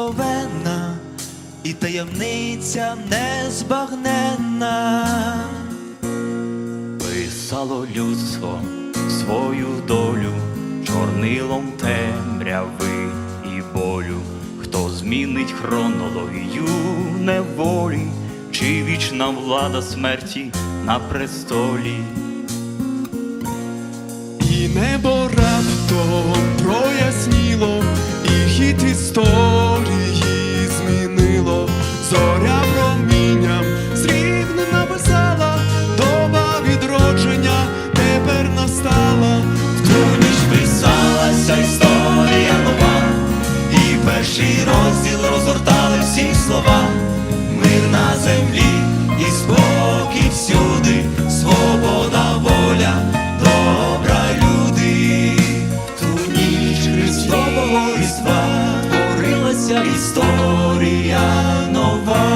благословенна і таємниця незбагненна. Писало людство свою долю чорнилом темряви і болю, хто змінить хронологію неволі, чи вічна влада смерті на престолі. І небо землі і спокій всюди, свобода, воля, добра люди. Ту ніч Христового Різдва творилася історія нова.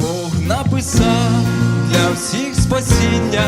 Бог написав для всіх спасіння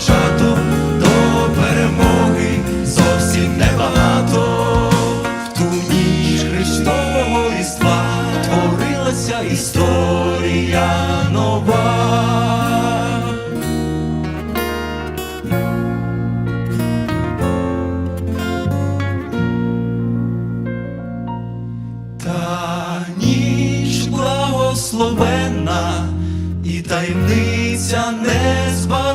початок до перемоги зовсім небагато, в ту ніч Христового різдва творилася історія нова. Та ніч благословенна і таємниця не збагнена.